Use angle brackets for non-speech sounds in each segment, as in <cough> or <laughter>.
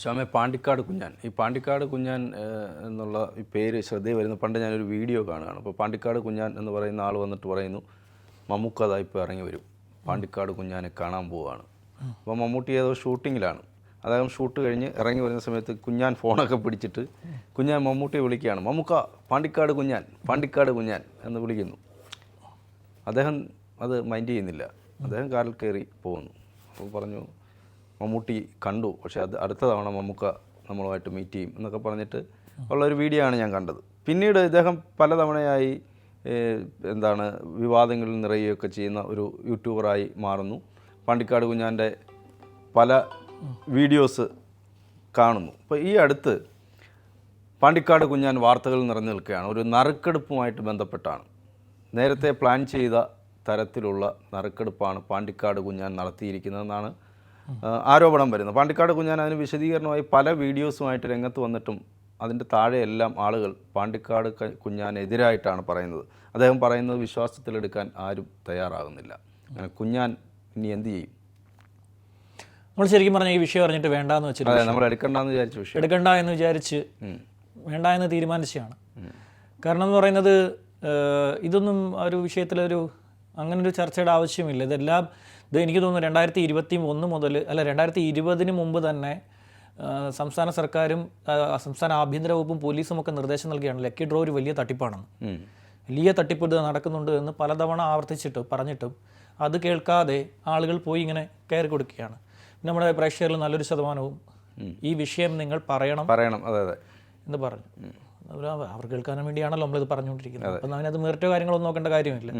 ശ്യാമെ പാണ്ടിക്കാട് കുഞ്ഞാൻ. ഈ പാണ്ടിക്കാട് കുഞ്ഞാൻ എന്നുള്ള ഈ പേര് ശ്രദ്ധയിൽ വരുന്ന പണ്ട് ഞാനൊരു വീഡിയോ കാണുകയാണ്. അപ്പോൾ പാണ്ടിക്കാട് കുഞ്ഞാൻ എന്ന് പറയുന്ന ആൾ വന്നിട്ട് പറയുന്നു മമ്മൂക്ക അതാ ഇപ്പോൾ ഇറങ്ങി വരും. പാണ്ടിക്കാട് കുഞ്ഞാനെ കാണാൻ പോവുകയാണ് അപ്പോൾ മമ്മൂട്ടി ഏതോ ഷൂട്ടിങ്ങിലാണ്. അദ്ദേഹം ഷൂട്ട് കഴിഞ്ഞ് ഇറങ്ങി വരുന്ന സമയത്ത് കുഞ്ഞാൻ ഫോണൊക്കെ പിടിച്ചിട്ട് കുഞ്ഞാൻ മമ്മൂട്ടിയെ വിളിക്കുകയാണ്. മമ്മൂക്ക പാണ്ടിക്കാട് കുഞ്ഞാൻ പാണ്ടിക്കാട് കുഞ്ഞാൻ എന്ന് വിളിക്കുന്നു. അദ്ദേഹം അത് മൈൻഡ് ചെയ്യുന്നില്ല. അദ്ദേഹം കാറിൽ കയറി പോകുന്നു അപ്പോൾ പറഞ്ഞു മമ്മൂട്ടി കണ്ടു. പക്ഷേ അത് അടുത്ത തവണ മമ്മൂക്ക നമ്മളുമായിട്ട് മീറ്റ് ചെയ്യും എന്നൊക്കെ പറഞ്ഞിട്ട് ഉള്ള ഒരു വീഡിയോ ആണ് ഞാൻ കണ്ടത്. പിന്നീട് ഇദ്ദേഹം പലതവണയായി എന്താണ് വിവാദങ്ങളിൽ നിറയുകയൊക്കെ ചെയ്യുന്ന ഒരു യൂട്യൂബറായി മാറുന്നു. പണ്ടിക്കാട് കുഞ്ഞാന്റെ പല വീഡിയോസ് കാണുന്നു. അപ്പോൾ ഈ അടുത്ത് പാണ്ടിക്കാട് കുഞ്ഞാൻ വാർത്തകൾ നിറഞ്ഞു നിൽക്കുകയാണ്. ഒരു നറുക്കെടുപ്പുമായിട്ട് ബന്ധപ്പെട്ടാണ്. നേരത്തെ പ്ലാൻ ചെയ്ത തരത്തിലുള്ള നറുക്കെടുപ്പാണ് പാണ്ടിക്കാട് കുഞ്ഞാൻ നടത്തിയിരിക്കുന്നതെന്നാണ് ആരോപണം വരുന്നത് പാണ്ടിക്കാട് കുഞ്ഞാൻ അതിന് വിശദീകരണമായി പല വീഡിയോസുമായിട്ട് രംഗത്ത് വന്നിട്ടും അതിന്റെ താഴെയെല്ലാം ആളുകൾ പാണ്ടിക്കാട് കുഞ്ഞാനെതിരായിട്ടാണ് പറയുന്നത്. അദ്ദേഹം പറയുന്നത് വിശ്വാസത്തിലെടുക്കാൻ ആരും തയ്യാറാകുന്നില്ല. അങ്ങനെ കുഞ്ഞാൻ ഇനി എന്ത് ചെയ്യും? നമ്മൾ ശരിക്കും പറഞ്ഞാൽ ഈ വിഷയം അറിഞ്ഞിട്ട് വേണ്ടെന്ന് വെച്ചിട്ട് നമ്മൾ എടുക്കണ്ടെന്ന് വിചാരിച്ചു വിഷയം. എടുക്കണ്ട എന്ന് വിചാരിച്ച് വേണ്ട എന്ന് തീരുമാനിച്ചതാണ് കാരണം എന്ന് പറയുന്നത് ഇതൊന്നും ഒരു വിഷയത്തിലൊരു അങ്ങനൊരു ചർച്ചയുടെ ആവശ്യമില്ല. ഇതെല്ലാം ഇത് എനിക്ക് തോന്നുന്നു രണ്ടായിരത്തി ഇരുപത്തി ഒന്ന് മുതൽ അല്ല രണ്ടായിരത്തി ഇരുപതിന് മുമ്പ് തന്നെ സംസ്ഥാന സർക്കാരും സംസ്ഥാന ആഭ്യന്തര വകുപ്പും പോലീസും ഒക്കെ നിർദ്ദേശം നൽകിയാണ് ലക്കി ഡ്രോ ഒരു വലിയ തട്ടിപ്പാണെന്ന്. വലിയ തട്ടിപ്പ് ഇത് നടക്കുന്നുണ്ട് എന്ന് പലതവണ ആവർത്തിച്ചിട്ടും പറഞ്ഞിട്ടും അത് കേൾക്കാതെ ആളുകൾ പോയി ഇങ്ങനെ കയറി കൊടുക്കുകയാണ്. നമ്മുടെ പ്രേക്ഷകരിൽ നല്ലൊരു ശതമാനവും ഈ വിഷയം നിങ്ങൾ പറയണം പറയണം. അതെ അതെ. എന്ന് പറഞ്ഞു. അവർ കേൾക്കാനും കേൾക്കാൻ വേണ്ടിയാണല്ലോ നമ്മളിത് പറഞ്ഞുകൊണ്ടിരിക്കുന്നത്. അപ്പം അതിനകത്ത് മേറിറ്റോ കാര്യങ്ങളൊന്നും നോക്കേണ്ട കാര്യമില്ല.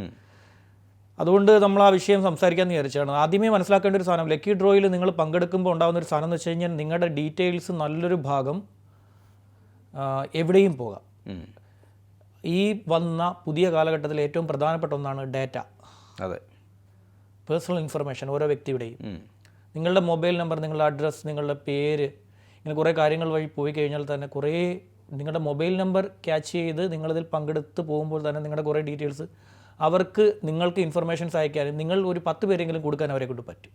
അതുകൊണ്ട് നമ്മൾ ആ വിഷയം സംസാരിക്കാൻ വിചാരിച്ചാണ് ആദ്യമേ മനസ്സിലാക്കേണ്ട ഒരു സാധനം ലക്കി ഡ്രോയിൽ നിങ്ങൾ പങ്കെടുക്കുമ്പോൾ ഉണ്ടാകുന്ന ഒരു സാധനം എന്ന് വെച്ച് കഴിഞ്ഞാൽ നിങ്ങളുടെ ഡീറ്റെയിൽസ് നല്ലൊരു ഭാഗം എവിടെയും പോകാം. ഈ വന്ന പുതിയ കാലഘട്ടത്തിൽ ഏറ്റവും പ്രധാനപ്പെട്ട ഒന്നാണ് ഡാറ്റ അതെ. പേഴ്സണൽ ഇൻഫർമേഷൻ ഓരോ വ്യക്തിയുടെയും. നിങ്ങളുടെ മൊബൈൽ നമ്പർ നിങ്ങളുടെ അഡ്രസ്സ് നിങ്ങളുടെ പേര് ഇങ്ങനെ കുറേ കാര്യങ്ങൾ വഴി പോയി കഴിഞ്ഞാൽ തന്നെ കുറേ നിങ്ങളുടെ മൊബൈൽ നമ്പർ ക്യാച്ച് ചെയ്ത് നിങ്ങളിതിൽ പങ്കെടുത്ത് പോകുമ്പോൾ തന്നെ നിങ്ങളുടെ കുറേ ഡീറ്റെയിൽസ് അവർക്ക് നിങ്ങൾക്ക് ഇൻഫർമേഷൻസ് അയക്കാനും നിങ്ങൾ ഒരു പത്ത് പേരെങ്കിലും കൊടുക്കാൻ അവരെ കൊണ്ട് പറ്റും.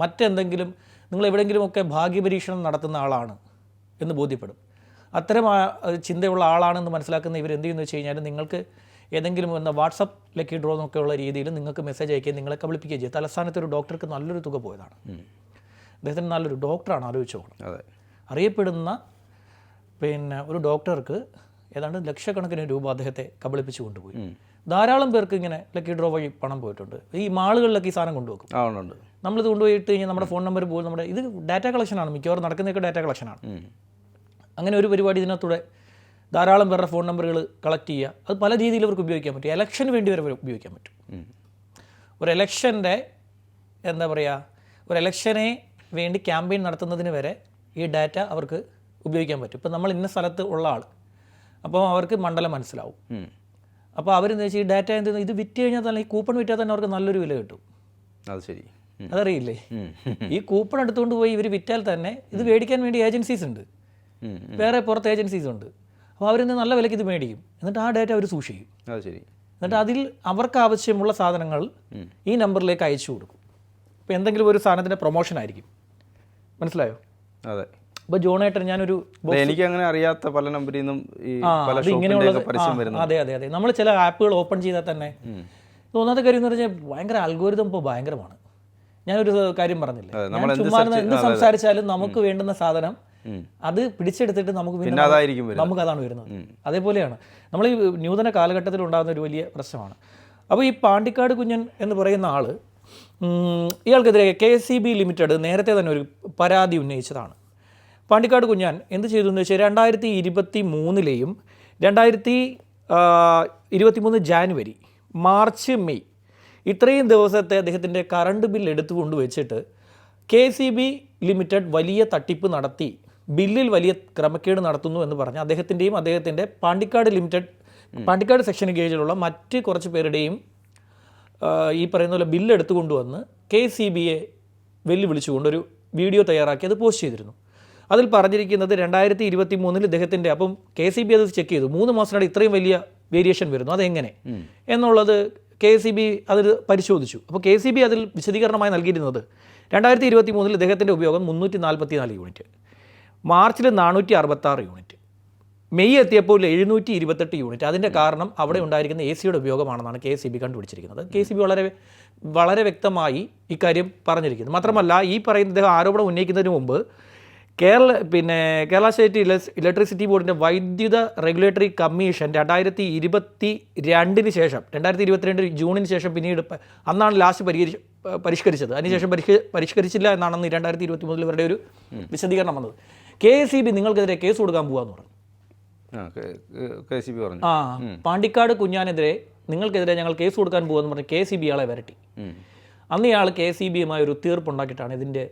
മറ്റെന്തെങ്കിലും നിങ്ങൾ എവിടെയെങ്കിലുമൊക്കെ ഭാഗ്യപരീക്ഷണം നടത്തുന്ന ആളാണ് എന്ന് ബോധ്യപ്പെടും. അത്തരം ചിന്തയുള്ള ആളാണെന്ന് മനസ്സിലാക്കുന്ന ഇവർ എന്ത് ചെയ്യുന്നു വെച്ച് കഴിഞ്ഞാൽ നിങ്ങൾക്ക് ഏതെങ്കിലും എന്ന വാട്സപ്പ് ലക്കി ഡ്രോ എന്നൊക്കെയുള്ള രീതിയിൽ നിങ്ങൾക്ക് മെസ്സേജ് അയക്കുകയും നിങ്ങളെ കബളിപ്പിക്കുകയും ചെയ്യും. തലസ്ഥാനത്ത് ഒരു ഡോക്ടർക്ക് നല്ലൊരു തുക പോയതാണ്. അദ്ദേഹത്തിന് നല്ലൊരു ഡോക്ടറാണ് ആലോചിച്ചു പോകണം അറിയപ്പെടുന്ന പിന്നെ ഒരു ഡോക്ടർക്ക് ഏതാണ്ട് ലക്ഷക്കണക്കിന് രൂപ അദ്ദേഹത്തെ കബളിപ്പിച്ചു കൊണ്ടുപോയി. ധാരാളം പേർക്ക് ഇങ്ങനെ ലക്കി ഡ്രോ വഴി പണം പോയിട്ടുണ്ട്. ഈ മാളുകളിലൊക്കെ ഈ സാധനം കൊണ്ടുവെക്കും. നമ്മളിത് കൊണ്ടുപോയി ഇട്ട് കഴിഞ്ഞാൽ നമ്മുടെ ഫോൺ നമ്പർ പോകും നമ്മുടെ ഇത് ഡാറ്റ കളക്ഷനാണ് മിക്കവാറും നടക്കുന്നതൊക്കെ ഡാറ്റ കളക്ഷനാണ്. അങ്ങനെ ഒരു പരിപാടി ഇതിനകത്തൂടെ ധാരാളം പേരുടെ ഫോൺ നമ്പറുകൾ കളക്ട് ചെയ്യുക. അത് പല രീതിയിൽ അവർക്ക് ഉപയോഗിക്കാൻ പറ്റും. ഇലക്ഷന് വേണ്ടി വരെ ഉപയോഗിക്കാൻ പറ്റും. ഒരു ഇലക്ഷന്റെ എന്താ പറയുക ഒരു ഇലക്ഷനെ വേണ്ടി ക്യാമ്പയിൻ നടത്തുന്നതിന് വരെ ഈ ഡാറ്റ അവർക്ക് ഉപയോഗിക്കാൻ പറ്റും. ഇപ്പം നമ്മൾ ഇന്ന സ്ഥലത്ത് ഉള്ള ആൾ അപ്പോൾ അവർക്ക് മണ്ഡലം മനസ്സിലാവും. അപ്പോൾ അപ്പോൾ അവരെന്താ വെച്ചാൽ ഈ ഡാറ്റ എന്ത് ഇത് വിറ്റ് കഴിഞ്ഞാൽ തന്നെ ഈ കൂപ്പൺ വിറ്റാൽ തന്നെ അവർക്ക് നല്ലൊരു വില കിട്ടും. അത് ശരി. അതറിയില്ലേ? ഈ കൂപ്പൺ എടുത്തുകൊണ്ട് പോയി ഇവർ വിറ്റാൽ തന്നെ ഇത് മേടിക്കാൻ വേണ്ടി ഏജൻസീസ് ഉണ്ട്. വേറെ പുറത്ത് ഏജൻസീസ് ഉണ്ട്. അപ്പോൾ അവരിന്ന് നല്ല വിലയ്ക്ക് ഇത് മേടിക്കും. എന്നിട്ട് ആ ഡാറ്റ അവർ സൂക്ഷിക്കും. അത് ശരി. എന്നിട്ട് അതിൽ അവർക്ക് ആവശ്യമുള്ള സാധനങ്ങൾ ഈ നമ്പറിലേക്ക് അയച്ചു കൊടുക്കും. ഇപ്പോൾ എന്തെങ്കിലും ഒരു സാധനത്തിന്റെ പ്രൊമോഷൻ ആയിരിക്കും. മനസ്സിലായോ? അതെ. ഇപ്പോൾ ജോണേട്ടൻ ഞാനൊരു എനിക്ക് അങ്ങനെ അറിയാത്ത പല നമ്പറിൽ നിന്നും അത് ഇങ്ങനെയുള്ള അതെ അതെ അതെ. നമ്മൾ ചില ആപ്പുകൾ ഓപ്പൺ ചെയ്താൽ തന്നെ തോന്നാത്ത ഒന്നാമത്തെ കാര്യം എന്ന് പറഞ്ഞാൽ ഭയങ്കര അൽഗോരിതം ഇപ്പോൾ ഭയങ്കരമാണ്. ഞാനൊരു കാര്യം പറഞ്ഞില്ലേ? ചുമ്മാ എന്ത്. സംസാരിച്ചാലും നമുക്ക് വേണ്ടുന്ന സാധനം അത് പിടിച്ചെടുത്തിട്ട് നമുക്ക് പിന്നെ നമുക്ക് അതാണ് വരുന്നത്. അതേപോലെയാണ്. നമ്മൾ ഈ നൂതന കാലഘട്ടത്തിൽ ഉണ്ടാകുന്ന ഒരു വലിയ പ്രശ്നമാണ്. അപ്പോൾ ഈ പാണ്ടിക്കാട് കുഞ്ഞൻ എന്ന് പറയുന്ന ആൾ ഇയാൾക്കെതിരെ K S C B limited നേരത്തെ തന്നെ ഒരു പരാതി ഉന്നയിച്ചതാണ്. പാണ്ടിക്കാട് കുഞ്ഞാൻ എന്ത് ചെയ്തു എന്ന് വെച്ചാൽ രണ്ടായിരത്തി ഇരുപത്തി മൂന്നിലെയും രണ്ടായിരത്തി ഇരുപത്തി മൂന്ന് ജാനുവരി മാർച്ച് മെയ് ഇത്രയും ദിവസത്തെ അദ്ദേഹത്തിന്റെ കറണ്ട് ബില്ല് എടുത്തു കൊണ്ടുവച്ചിട്ട് കെ സി ബി ലിമിറ്റഡ് വലിയ തട്ടിപ്പ് നടത്തി ബില്ലിൽ വലിയ ക്രമക്കേട് നടത്തുന്നു എന്ന് പറഞ്ഞ് അദ്ദേഹത്തിന്റെയും അദ്ദേഹത്തിന്റെ പാണ്ടിക്കാട് ലിമിറ്റഡ് പാണ്ടിക്കാട് സെക്ഷൻ കീഴിലുള്ള മറ്റ് കുറച്ച് പേരുടെയും ഈ പറയുന്ന പോലെ ബില്ല് എടുത്തു കൊണ്ടുവന്ന് കെ സി ബിയെ വെല്ലുവിളിച്ചുകൊണ്ട് ഒരു വീഡിയോ തയ്യാറാക്കി അത് പോസ്റ്റ് ചെയ്തിരുന്നു. അതിൽ പറഞ്ഞിരിക്കുന്നത് രണ്ടായിരത്തി ഇരുപത്തി മൂന്നിൽ ഇദ്ദേഹത്തിന്റെ അപ്പം കെ സി ബി അത് ചെക്ക് ചെയ്തു. മൂന്ന് മാസത്തിനിടെ ഇത്രയും വലിയ വേരിയേഷൻ വരുന്നു. അതെങ്ങനെ? എന്നുള്ളത് കെ സി ബി അതിൽ പരിശോധിച്ചു. അപ്പോൾ കെ സി ബി അതിൽ വിശദീകരണമായി നൽകിയിരുന്നത് രണ്ടായിരത്തി ഇരുപത്തി മൂന്നിൽ ഇദ്ദേഹത്തിന്റെ ഉപയോഗം മുന്നൂറ്റി നാൽപ്പത്തി നാല് യൂണിറ്റ് മാർച്ചിൽ നാനൂറ്റി അറുപത്താറ് യൂണിറ്റ് മെയ് എത്തിയപ്പോൾ എഴുന്നൂറ്റി ഇരുപത്തെട്ട് യൂണിറ്റ്. അതിന്റെ കാരണം അവിടെ ഉണ്ടായിരിക്കുന്ന എ സിയുടെ ഉപയോഗമാണെന്നാണ് കെ സി ബി കണ്ടുപിടിച്ചിരിക്കുന്നത്. കെ സി ബി വളരെ വളരെ വ്യക്തമായി ഇക്കാര്യം പറഞ്ഞിരിക്കുന്നു. മാത്രമല്ല ഈ പറയുന്ന ഇദ്ദേഹം ആരോപണം ഉന്നയിക്കുന്നതിന് മുമ്പ് കേരള പിന്നെ കേരള സ്റ്റേറ്റ് ഇലക്ട്രിസിറ്റി ബോർഡിന്റെ വൈദ്യുത റെഗുലേറ്ററി കമ്മീഷൻ രണ്ടായിരത്തി ഇരുപത്തി രണ്ടിന് ശേഷം രണ്ടായിരത്തി ഇരുപത്തിരണ്ട് ജൂണിന് ശേഷം പിന്നീട് അന്നാണ് ലാസ്റ്റ് പരിഹരി പരിഷ്കരിച്ചത്. അതിനുശേഷം പരിഷ്ക പരിഷ്കരിച്ചില്ല എന്നാണ് രണ്ടായിരത്തി ഇരുപത്തി മൂന്നിൽ ഇവരുടെ ഒരു വിശദീകരണം വന്നത്. കെ എസ് ഇ ബി നിങ്ങൾക്കെതിരെ കേസ് കൊടുക്കാൻ പോകാമെന്ന് പറഞ്ഞു. പറഞ്ഞു. ആ പാണ്ടിക്കാട് കുഞ്ഞാനെതിരെ നിങ്ങൾക്കെതിരെ ഞങ്ങൾ കേസ് കൊടുക്കാൻ പോകുമെന്ന് പറഞ്ഞ് കെ സി ബി ആളെ വരട്ടി. അന്ന് ഇയാൾ കെ സി ബിയുമായി ഒരു തീർപ്പുണ്ടാക്കിയിട്ടാണ് ഇതിന്റെ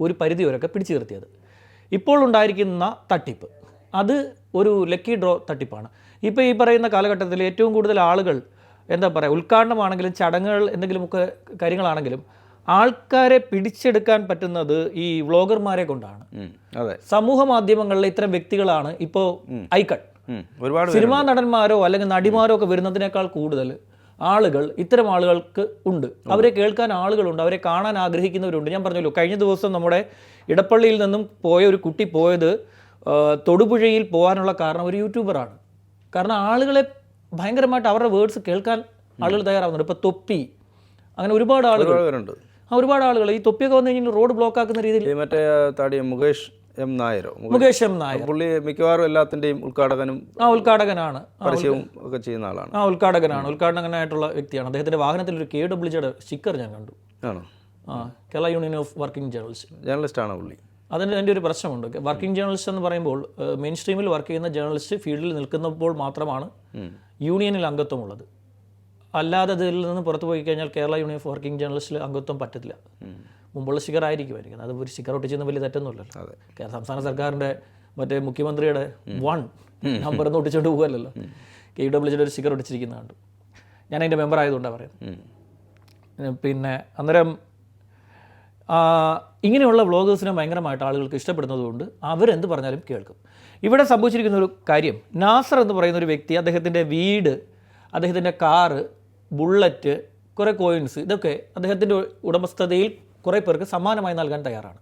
ഒരു പരിധി വരെയൊക്കെ പിടിച്ചു നിർത്തിയത്. ഇപ്പോൾ ഉണ്ടായിരിക്കുന്ന തട്ടിപ്പ്. അത് ഒരു ലക്കി ഡ്രോ തട്ടിപ്പാണ്. ഇപ്പോൾ ഈ പറയുന്ന കാലഘട്ടത്തിൽ ഏറ്റവും കൂടുതൽ ആളുകൾ എന്താ പറയുക ഉദ്ഘാടനമാണെങ്കിലും ചടങ്ങുകൾ എന്തെങ്കിലുമൊക്കെ കാര്യങ്ങളാണെങ്കിലും ആൾക്കാരെ പിടിച്ചെടുക്കാൻ പറ്റുന്നത് ഈ വ്ളോഗർമാരെ കൊണ്ടാണ്. അതെ. സമൂഹ മാധ്യമങ്ങളിലെ ഇത്തരം വ്യക്തികളാണ് ഇപ്പോൾ ഐക്കൺ ഒരുപാട് സിനിമാ നടന്മാരോ അല്ലെങ്കിൽ നടിമാരോ ഒക്കെ വരുന്നതിനേക്കാൾ കൂടുതൽ ആളുകൾ ഇത്തരം ആളുകൾക്ക് ഉണ്ട്. അവരെ കേൾക്കാൻ ആളുകളുണ്ട്. അവരെ കാണാൻ ആഗ്രഹിക്കുന്നവരുണ്ട്. ഞാൻ പറഞ്ഞല്ലോ കഴിഞ്ഞ ദിവസം നമ്മുടെ ഇടപ്പള്ളിയിൽ നിന്നും പോയ ഒരു കുട്ടി പോയത് തൊടുപുഴയിൽ പോകാനുള്ള കാരണം ഒരു യൂട്യൂബറാണ്. കാരണം ആളുകളെ ഭയങ്കരമായിട്ട് അവരുടെ വേർഡ്സ് കേൾക്കാൻ ആളുകൾ തയ്യാറാവുന്നുണ്ട്. ഇപ്പോൾ തൊപ്പി അങ്ങനെ ഒരുപാട് ആളുകൾ. ഒരുപാട് ആ ഒരുപാട് ആളുകൾ. ഈ തൊപ്പിയൊക്കെ വന്നു കഴിഞ്ഞാൽ റോഡ് ബ്ലോക്ക് ആക്കുന്ന രീതിയിൽ മറ്റേ താടി മുകേഷ് എം നായരോ? മുകേഷ് എം നായർ. പുള്ളി മിക്കവാറും എല്ലാത്തിന്റെയും ഉദ്ഘാടകനും ആ ഉദ്ഘാടകനാണ്. പരസ്യവും ഒക്കെ ചെയ്യുന്ന ആളാണ്. ആ ഉദ്ഘാടകനാണ്. ഉദ്ഘാടകനായിട്ടുള്ള വ്യക്തിയാണ്. അദ്ദേഹത്തിന്റെ വാഹനത്തിൽ ഒരു കെ ഡബ്ല്യൂജിയുടെ സ്റ്റിക്കർ ഞാൻ കണ്ടു. ആണോ? ആ Kerala union of working journalist. Journalist ആണ് പുള്ളി. അതിന് എന്റെ ഒരു പ്രശ്നമുണ്ട്. വർക്കിംഗ് ജേർണലിസ്റ്റ് എന്ന് പറയുമ്പോൾ മെയിൻ സ്ട്രീമിൽ വർക്ക് ചെയ്യുന്ന ജേർണലിസ്റ്റ് ഫീൽഡിൽ നിൽക്കുന്നപ്പോൾ മാത്രമാണ് യൂണിയനിൽ അംഗത്വമുള്ളത്. അല്ലാതെ ഇതിൽ നിന്ന് പുറത്തു പോയി കഴിഞ്ഞാൽ കേരള യൂണിയൻ ഓഫ് വർക്കിംഗ് ജേർണലിസ്റ്റിൽ അംഗത്വം പറ്റത്തില്ല. മുമ്പുള്ള സ്റ്റിക്കർ ആയിരിക്കുമായിരിക്കും അത് ഒരു സ്റ്റിക്കർ ഒട്ടിച്ചെന്ന് വലിയ തെറ്റൊന്നുമില്ലല്ലോ. കേരള സംസ്ഥാന സർക്കാരിന്റെ മറ്റേ മുഖ്യമന്ത്രിയുടെ വൺ നമ്പർ ഒന്നും ഒട്ടിച്ചുകൊണ്ട് പോകുമല്ലോ കെ ഡബ്ല്യുജിയുടെ ഒരു സ്റ്റിക്കർ ഒട്ടിച്ചിരിക്കുന്ന കണ്ടു. ഞാൻ അതിന്റെ മെമ്പർ ആയതുകൊണ്ടാണ് പറയുന്നത് പിന്നെ അന്നേരം ഇങ്ങനെയുള്ള വ്ളോഗേഴ്സിനെ ഭയങ്കരമായിട്ട് ആളുകൾക്ക് ഇഷ്ടപ്പെടുന്നതുകൊണ്ട് അവരെന്ത് പറഞ്ഞാലും കേൾക്കും. ഇവിടെ സംഭവിച്ചിരിക്കുന്ന ഒരു കാര്യം നാസർ എന്ന് പറയുന്ന ഒരു വ്യക്തി അദ്ദേഹത്തിന്റെ വീട് അദ്ദേഹത്തിന്റെ കാറ് ബുള്ളറ്റ് കുറേ കോയിൻസ് ഇതൊക്കെ അദ്ദേഹത്തിന്റെ ഉടമസ്ഥതയിൽ കുറേ പേർക്ക് സമ്മാനമായി നൽകാൻ തയ്യാറാണ്.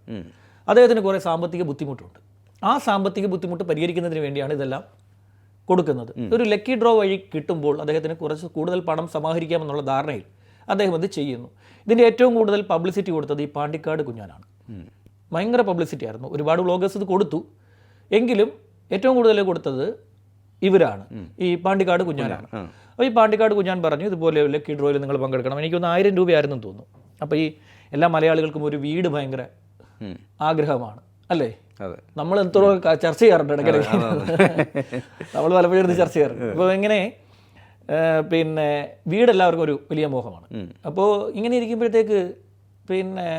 അദ്ദേഹത്തിന് കുറേ സാമ്പത്തിക ബുദ്ധിമുട്ടുണ്ട്. ആ സാമ്പത്തിക ബുദ്ധിമുട്ട് പരിഹരിക്കുന്നതിന് വേണ്ടിയാണ് ഇതെല്ലാം കൊടുക്കുന്നത്. ഒരു ലക്കി ഡ്രോ വഴി കിട്ടുമ്പോൾ അദ്ദേഹത്തിന് കുറച്ച് കൂടുതൽ പണം സമാഹരിക്കാമെന്നുള്ള ധാരണയിൽ അദ്ദേഹം അത് ചെയ്യുന്നു. ഇതിന്റെ ഏറ്റവും കൂടുതൽ പബ്ലിസിറ്റി കൊടുത്തത് ഈ പാണ്ടിക്കാട് കുഞ്ഞാനാണ്. ഭയങ്കര പബ്ലിസിറ്റി ആയിരുന്നു. ഒരുപാട് വ്ളോഗേഴ്സ് ഇത് കൊടുത്തു. എങ്കിലും ഏറ്റവും കൂടുതൽ കൊടുത്തത് ഇവരാണ്. ഈ പാണ്ടിക്കാട് കുഞ്ഞാനാണ്. അപ്പോൾ ഈ പാണ്ടിക്കാട് കുഞ്ഞാൻ പറഞ്ഞു ഇതുപോലെ ലക്കി ഡ്രോയിൽ നിങ്ങൾ പങ്കെടുക്കണം. എനിക്കൊന്ന് ആയിരം രൂപയായിരുന്നു തോന്നുന്നു. അപ്പോൾ ഈ എല്ലാ മലയാളികൾക്കും ഒരു വീട് ഭയങ്കര ആഗ്രഹമാണ്. അല്ലേ? നമ്മൾ എത്ര ചർച്ച ചെയ്യാറുണ്ട് ഇടയ്ക്കിടയ്ക്ക്. നമ്മൾ പലപ്പോഴും ചർച്ച ചെയ്യാറുണ്ട്. അപ്പോൾ ഇങ്ങനെ ആ, പിന്നെ വീടെല്ലാവർക്കും ഒരു വലിയ മോഹമാണ്. അപ്പോൾ ഇങ്ങനെ ഇരിക്കുമ്പോഴത്തേക്ക് പിന്നെ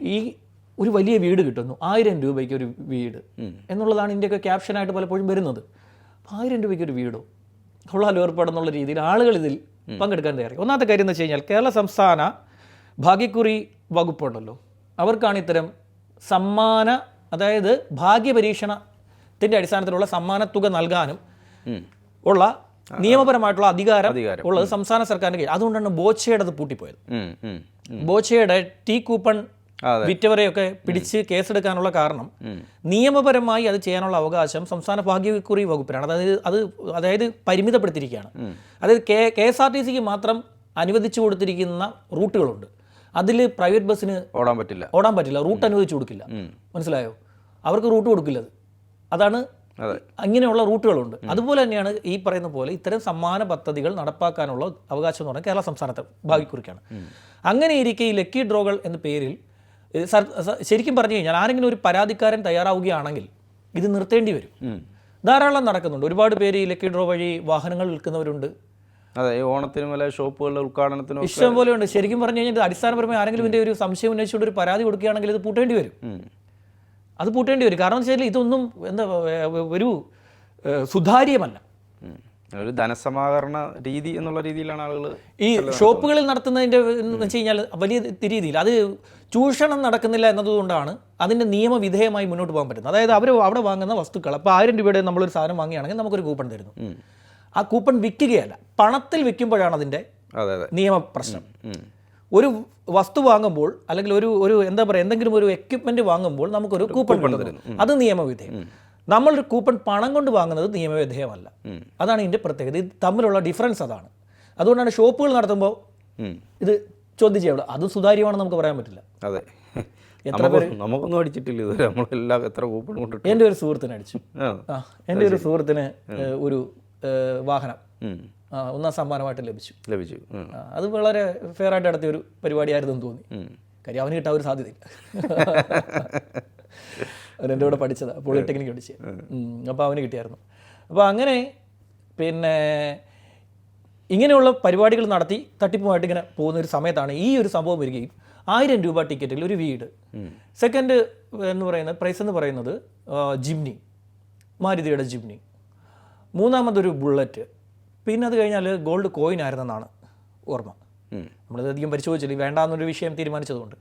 ഈ ഒരു വലിയ വീട് കിട്ടുന്നു. ആയിരം രൂപയ്ക്ക് ഒരു വീട് എന്നുള്ളതാണ് ഇതിന്റെയൊക്കെ ക്യാപ്ഷനായിട്ട് പലപ്പോഴും വരുന്നത്. അപ്പോൾ ആയിരം രൂപയ്ക്ക് ഒരു വീടോ കൊള്ളാലോ ഏർപ്പാടെന്നുള്ള രീതിയിൽ ആളുകൾ ഇതിൽ പങ്കെടുക്കാൻ തയ്യാറായി. ഒന്നാമത്തെ കാര്യം എന്ന് വെച്ച് കഴിഞ്ഞാൽ കേരള സംസ്ഥാന ഭാഗ്യക്കുറി വകുപ്പുണ്ടല്ലോ. അവർക്കാണ് ഇത്തരം സമ്മാന അതായത് ഭാഗ്യപരീക്ഷണത്തിന്റെ അടിസ്ഥാനത്തിലുള്ള സമ്മാനത്തുക നൽകാനും. ഉള്ള നിയമപരമായിട്ടുള്ള അധികാരം. ഉള്ളത് സംസ്ഥാന സർക്കാരിന്റെ കീഴിൽ അതുകൊണ്ടാണ് ബോച്ചയുടെ അത് പൂട്ടിപ്പോയത്. ബോച്ചയുടെ ടീ കൂപ്പൺ. വിറ്റവരെയൊക്കെ പിടിച്ച് കേസെടുക്കാനുള്ള കാരണം നിയമപരമായി അത് ചെയ്യാനുള്ള അവകാശം സംസ്ഥാന ഭാഗ്യക്കുറി വകുപ്പിനാണ്. അതായത് അത് അതായത് പരിമിതപ്പെടുത്തിയിരിക്കുകയാണ്. അതായത് K K S R T സിക്ക് മാത്രം അനുവദിച്ചു കൊടുത്തിരിക്കുന്ന റൂട്ടുകളുണ്ട്. അതിൽ പ്രൈവറ്റ് ബസ്സിന് ഓടാൻ പറ്റില്ല. ഓടാൻ പറ്റില്ല. റൂട്ട് അനുവദിച്ചു കൊടുക്കില്ല. മനസ്സിലായോ? അവർക്ക് റൂട്ട് കൊടുക്കില്ല അത്. അതാണ് അതെ. അങ്ങനെയുള്ള റൂട്ടുകളുണ്ട്. അതുപോലെ തന്നെയാണ് ഈ പറയുന്ന പോലെ ഇത്തരം സമ്മാന പദ്ധതികൾ നടപ്പാക്കാനുള്ള അവകാശം എന്ന് പറഞ്ഞാൽ കേരള സംസ്ഥാനത്തെ ഭാഗ്യക്കുറിക്കാണ്. അങ്ങനെ ഇരിക്കെ ഈ ലക്കി ഡ്രോകൾ എന്ന പേരിൽ ശരിക്കും പറഞ്ഞു കഴിഞ്ഞാൽ ആരെങ്കിലും ഒരു പരാതിക്കാരൻ തയ്യാറാവുകയാണെങ്കിൽ ഇത് നിർത്തേണ്ടി വരും. ധാരാളം നടക്കുന്നുണ്ട്. ഒരുപാട് പേര് ഈ ലക്കി ഡ്രോ വഴി വാഹനങ്ങൾ വിൽക്കുന്നവരുണ്ട്. അതെ ഓണത്തിനും അല്ലെ ഷോപ്പുകളുടെ ഉദ്ഘാടനത്തിനും ഇഷ്ടം പോലെ ഉണ്ട് ശരിക്കും പറഞ്ഞു കഴിഞ്ഞാൽ അടിസ്ഥാനപരമായി ആരെങ്കിലും ഇതിന്റെ ഒരു സംശയം ഉന്നയിച്ചുകൊണ്ട് ഒരു പരാതി കൊടുക്കുകയാണെങ്കിൽ ഇത് പൂട്ടേണ്ടി വരും. അത് പൂട്ടേണ്ടി വരും. കാരണം വെച്ചാൽ ഇതൊന്നും എന്താ ഒരു സുതാര്യമല്ല. ഒരു ധനസമാഹരണ രീതി എന്നുള്ള രീതിയിലാണ് ആളുകൾ ഈ ഷോപ്പുകളിൽ നടത്തുന്നതിന്റെ എന്ന് വെച്ച് കഴിഞ്ഞാൽ വലിയ രീതിയിൽ അത് ചൂഷണം നടക്കുന്നില്ല എന്നതുകൊണ്ടാണ് അതിന്റെ നിയമവിധേയമായി മുന്നോട്ട് പോകാൻ പറ്റുന്നത്. അതായത് അവർ അവിടെ വാങ്ങുന്ന വസ്തുക്കൾ അപ്പോൾ ആയിരം രൂപയുടെ നമ്മളൊരു സാധനം വാങ്ങുകയാണെങ്കിൽ നമുക്കൊരു കൂപ്പൺ തരുന്നു. ആ കൂപ്പൺ വിൽക്കുകയല്ല പണത്തിൽ വിൽക്കുമ്പോഴാണ് അതിന്റെ അതെ അതെ. നിയമ പ്രശ്നം. ഒരു വസ്തു വാങ്ങുമ്പോൾ അല്ലെങ്കിൽ ഒരു ഒരു എന്താ പറയുക എന്തെങ്കിലും ഒരു എക്യുപ്മെന്റ് വാങ്ങുമ്പോൾ നമുക്കൊരു കൂപ്പൺ കിട്ടുന്നു അത് നിയമവിധേയം. നമ്മളൊരു കൂപ്പൺ പണം കൊണ്ട് വാങ്ങുന്നത് നിയമവിധേയമല്ല. അതാണ് ഇതിന്റെ പ്രത്യേകത. ഇത് തമ്മിലുള്ള ഡിഫറൻസ് അതാണ്. അതുകൊണ്ടാണ് ഷോപ്പുകൾ നടത്തുമ്പോൾ ഇത് ചോദ്യം ചെയ്യണം അത് സുതാര്യമാണെന്ന് നമുക്ക് പറയാൻ പറ്റില്ല. അതെ. നമുക്ക് നമുക്കൊന്നും അടിച്ചിട്ടില്ല ഇതുവരെ. നമ്മളെല്ലാം എത്ര കൂപ്പൺ കൊണ്ടിട്ട്. എന്റെ ഒരു സുഹൃത്തിന് അടിച്ചു. എന്റെ ഒരു സുഹൃത്തിന് ഒരു വാഹനം. ഒന്നാം സമ്മാനമായിട്ട് ലഭിച്ചു. ലഭിച്ചു. അത് വളരെ ഫെയർ ആയിട്ട് നടത്തിയ ഒരു പരിപാടിയായിരുന്നു എന്ന് തോന്നി. കാര്യം അവന് കിട്ടാൻ ഒരു സാധ്യതയില്ല. അവൻ എന്റെ കൂടെ പഠിച്ചത് പോളിടെക്നിക് പഠിച്ചത് അപ്പോൾ അവന് കിട്ടിയായിരുന്നു. അപ്പോൾ അങ്ങനെ പിന്നെ ഇങ്ങനെയുള്ള പരിപാടികൾ നടത്തി തട്ടിപ്പുമായിട്ട് ഇങ്ങനെ പോകുന്ന ഒരു സമയത്താണ് ഈ ഒരു സംഭവം വരികയും ആയിരം രൂപ ടിക്കറ്റിൽ ഒരു വീട്. സെക്കൻഡ് എന്ന് പറയുന്നത് പ്രൈസ് എന്ന് പറയുന്നത് ജിംനി മാരുതിയുടെ ജിംനി. മൂന്നാമതൊരു ബുള്ളറ്റ്. പിന്നെ അത് കഴിഞ്ഞാൽ ഗോൾഡ് കോയിൻ ആയിരുന്നെന്നാണ് ഓർമ്മ. ഉം. നമ്മളിത് അധികം പരിശോധിച്ചില്ല വേണ്ടാന്നൊരു വിഷയം തീരുമാനിച്ചതുകൊണ്ട്.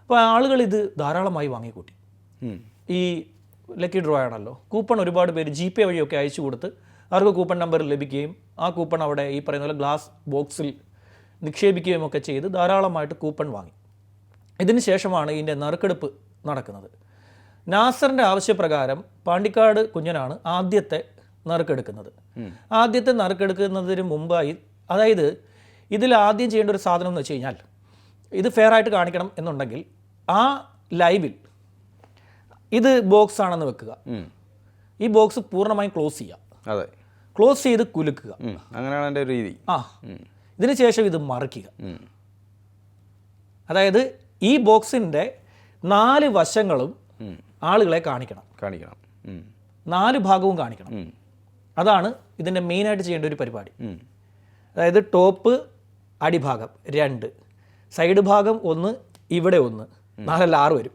അപ്പോൾ ആളുകൾ ഇത് ധാരാളമായി വാങ്ങിക്കൂട്ടി. ഈ ലക്കി ഡ്രോ ആണല്ലോ. കൂപ്പൺ ഒരുപാട് പേര് ജി പേ വഴിയൊക്കെ അയച്ചു കൊടുത്ത് അവർക്ക് കൂപ്പൺ നമ്പർ ലഭിക്കുകയും ആ കൂപ്പൺ അവിടെ ഈ പറയുന്ന പോലെ ഗ്ലാസ് ബോക്സിൽ നിക്ഷേപിക്കുകയും ഒക്കെ ചെയ്ത് ധാരാളമായിട്ട് കൂപ്പൺ വാങ്ങി. ഇതിന് ശേഷമാണ് ഇതിന്റെ നറുക്കെടുപ്പ് നടക്കുന്നത്. നാസറിന്റെ ആവശ്യപ്രകാരം പാണ്ടിക്കാട് കുഞ്ഞനാണ് ആദ്യത്തെ നറുക്കെടുക്കുന്നത്. ആദ്യത്തെ നറുക്കെടുക്കുന്നതിന് മുമ്പായി അതായത് ഇതിൽ ആദ്യം ചെയ്യേണ്ട ഒരു സാധനം എന്ന് വെച്ച് കഴിഞ്ഞാൽ ഇത് ഫെയർ ആയിട്ട് കാണിക്കണം എന്നുണ്ടെങ്കിൽ ആ ലൈവിൽ ഇത് ബോക്സ് ആണെന്ന് വെക്കുക. ഈ ബോക്സ് പൂർണമായും ക്ലോസ് ചെയ്യുക. അതെ. ക്ലോസ് ചെയ്ത് കുലുക്കുക. അങ്ങനെയാണ് എന്റെ രീതി. ആ. ഇതിന് ശേഷം ഇത് മറിക്കുക. അതായത് ഈ ബോക്സിന്റെ നാല് വശങ്ങളും ആളുകളെ കാണിക്കണം. കാണിക്കണം. നാല് ഭാഗവും കാണിക്കണം. അതാണ് ഇതിന്റെ മെയിനായിട്ട് ചെയ്യേണ്ട ഒരു പരിപാടി. അതായത് ടോപ്പ് അടിഭാഗം രണ്ട്. സൈഡ് ഭാഗം ഒന്ന് ഇവിടെ ഒന്ന്. നാലല്ല ആറ് വരും.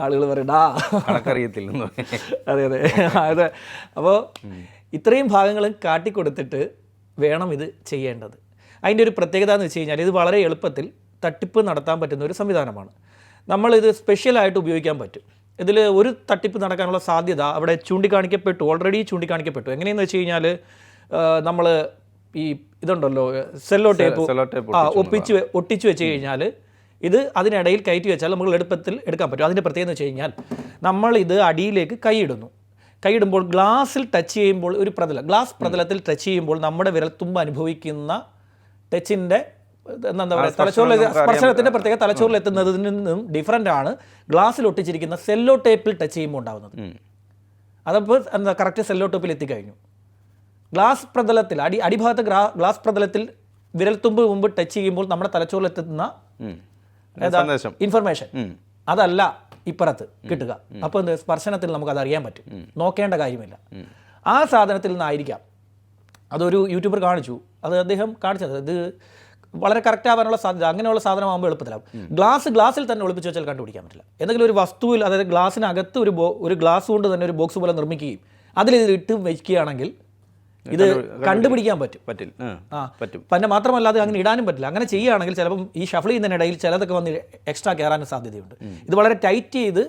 ആളുകൾ പറയണ്ടാ കണക്കറിയത്തില്ലെന്ന് അതെ അതെ. അതെ. അപ്പോൾ ഇത്രയും ഭാഗങ്ങളും കാട്ടിക്കൊടുത്തിട്ട് വേണം ഇത് ചെയ്യേണ്ടത്. അതിന്റെ ഒരു പ്രത്യേകത എന്ന് വെച്ച് കഴിഞ്ഞാൽ ഇത് വളരെ എളുപ്പത്തിൽ തട്ടിപ്പ് നടത്താൻ പറ്റുന്ന ഒരു സംവിധാനമാണ്. നമ്മളിത് സ്പെഷ്യലായിട്ട് ഉപയോഗിക്കാൻ പറ്റും. ഇതിൽ ഒരു തട്ടിപ്പ് നടക്കാനുള്ള സാധ്യത അവിടെ ചൂണ്ടിക്കാണിക്കപ്പെട്ടു ഓൾറെഡി ചൂണ്ടിക്കാണിക്കപ്പെട്ടു. എങ്ങനെയെന്ന് വെച്ച് കഴിഞ്ഞാൽ നമ്മൾ ഈ ഇതുണ്ടല്ലോ സെല്ലോ ടേപ്പ് സെല്ലോ ടേപ്പ് ആ ഒപ്പിച്ച് ഒട്ടിച്ചു ഒട്ടിച്ച് വെച്ച് കഴിഞ്ഞാൽ ഇത് അതിനിടയിൽ കയറ്റി വെച്ചാൽ നമുക്ക് എളുപ്പത്തിൽ എടുക്കാൻ പറ്റും. അതിന്റെ പ്രത്യേകത എന്ന് വെച്ച് കഴിഞ്ഞാൽ നമ്മൾ ഇത് അടിയിലേക്ക് കൈയിടുന്നു. കൈയിടുമ്പോൾ ഗ്ലാസ്സിൽ ടച്ച് ചെയ്യുമ്പോൾ ഒരു പ്രതലം ഗ്ലാസ് പ്രതലത്തിൽ ടച്ച് ചെയ്യുമ്പോൾ നമ്മുടെ വിരൽത്തുമ്പ് അനുഭവിക്കുന്ന ടച്ചിന്റെ എന്താ പറയുക തലച്ചോറിൽ സ്പർശനത്തിന്റെ പ്രത്യേക തലച്ചോറിൽ എത്തുന്നതിൽ നിന്നും ഡിഫറന്റ് ആണ്. ഗ്ലാസ്സിൽ ഒട്ടിച്ചിരിക്കുന്ന സെല്ലോ ടേപ്പിൽ ടച്ച് ചെയ്യുമ്പോൾ ഉണ്ടാകുന്നത്. അതപ്പോൾ എന്താ കറക്റ്റ് സെല്ലോ ടേപ്പിൽ എത്തിക്കഴിഞ്ഞു. ഗ്ലാസ് പ്രതലത്തിൽ അടി അടിഭാഗത്ത് ഗ്ലാസ് പ്രതലത്തിൽ വിരൽത്തുമ്പ് മുമ്പ് ടച്ച് ചെയ്യുമ്പോൾ നമ്മുടെ തലച്ചോറിൽ എത്തുന്ന ഇൻഫർമേഷൻ അതല്ല ഇപ്പുറത്ത് കിട്ടുക. അപ്പോൾ എന്ത് സ്പർശനത്തിൽ നമുക്ക് അത് അറിയാൻ പറ്റും. നോക്കേണ്ട കാര്യമില്ല. ആ സാധനത്തിൽ നിന്നായിരിക്കാം. അതൊരു യൂട്യൂബർ കാണിച്ചു. അത് അദ്ദേഹം കാണിച്ചത്. ഇത് വളരെ കറക്റ്റ് ആവാനുള്ള സാധ്യത അങ്ങനെയുള്ള സാധനമാകുമ്പോൾ എളുപ്പത്തിലാവും. ഗ്ലാസ് ഗ്ലാസ്സിൽ തന്നെ ഒളിപ്പിച്ച് വെച്ചാൽ കണ്ടുപിടിക്കാൻ പറ്റില്ല. എന്തെങ്കിലും ഒരു വസ്തുവിൽ അതായത് ഗ്ലാസ്സിനകത്ത് ഒരു ഒരു ഗ്ലാസ് കൊണ്ട് തന്നെ ഒരു ബോക്സ് പോലെ നിർമ്മിക്കുകയും അതിൽ ഇത് ഇട്ട് വയ്ക്കുകയാണെങ്കിൽ ഇത് കണ്ടുപിടിക്കാൻ പറ്റും. പറ്റില്ല. ആ പറ്റും. പിന്നെ മാത്രമല്ല അത് അങ്ങനെ ഇടാനും പറ്റില്ല. അങ്ങനെ ചെയ്യുകയാണെങ്കിൽ ചിലപ്പം ഈ ഷഫിൾ ചെയ്യുന്നതിനിടയിൽ ചിലതൊക്കെ വന്ന് എക്സ്ട്രാ കയറാനും സാധ്യതയുണ്ട്. ഇത് വളരെ ടൈറ്റ് ചെയ്ത്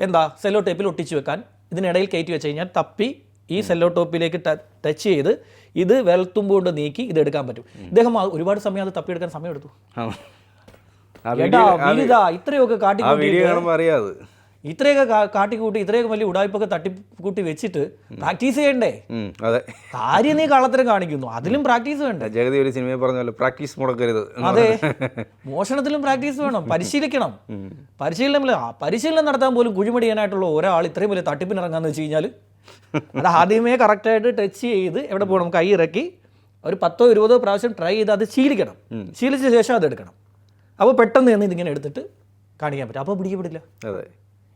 എന്താ സെല്ലോ ടേപ്പിൽ ഒട്ടിച്ച് വെക്കാൻ ഇതിനിടയിൽ കയറ്റി വെച്ച് കഴിഞ്ഞാൽ തപ്പി ഈ സെല്ലോ ടോപ്പിലേക്ക് ടച്ച് ചെയ്ത് ഇത് വിരൽത്തുമ്പ് കൊണ്ട് നീക്കി ഇത് എടുക്കാൻ പറ്റും. ഇദ്ദേഹം ഒരുപാട് സമയം അത് തപ്പിയെടുക്കാൻ സമയം എടുത്തു ഇത്രയൊക്കെ കാട്ടി ഇത്രയൊക്കെ കാട്ടിക്കൂട്ടി ഇത്രയൊക്കെ വലിയ ഉടായ്പൊക്കെ തട്ടിക്കൂട്ടി വെച്ചിട്ട് പ്രാക്ടീസ് ചെയ്യണ്ടേ? അതെ. കാര്യം നീ കള്ളത്തരം കാണിക്കുന്നു അതിലും പ്രാക്ടീസ് വേണ്ടേ? ജഗതി ഒരു സിനിമയിൽ പറഞ്ഞല്ലോ പ്രാക്ടീസ് മുടക്കരുത് അതെ. മോഷണത്തിലും പ്രാക്ടീസ് വേണം പരിശീലിക്കണം. പരിശീലനം പരിശീലനം നടത്താൻ പോലും കുഴിമടിയാനായിട്ടുള്ള ഒരാൾ ഇത്രയും വലിയ തട്ടിപ്പിനിറങ്ങാന്ന് വെച്ച് കഴിഞ്ഞാൽ അത് ആദ്യമേ കറക്റ്റായിട്ട് ടച്ച് ചെയ്ത് എവിടെ പോകണം? കൈ ഇറക്കി ഒരു പത്തോ ഇരുപതോ പ്രാവശ്യം ട്രൈ ചെയ്ത് അത് ശീലിക്കണം. ശീലിച്ച ശേഷം അത് എടുക്കണം. അപ്പോൾ പെട്ടെന്ന് തന്നെ ഇതിങ്ങനെ എടുത്തിട്ട് കാണിക്കാൻ പറ്റും. അപ്പോൾ പിടിക്കപ്പെടില്ല. അതെ.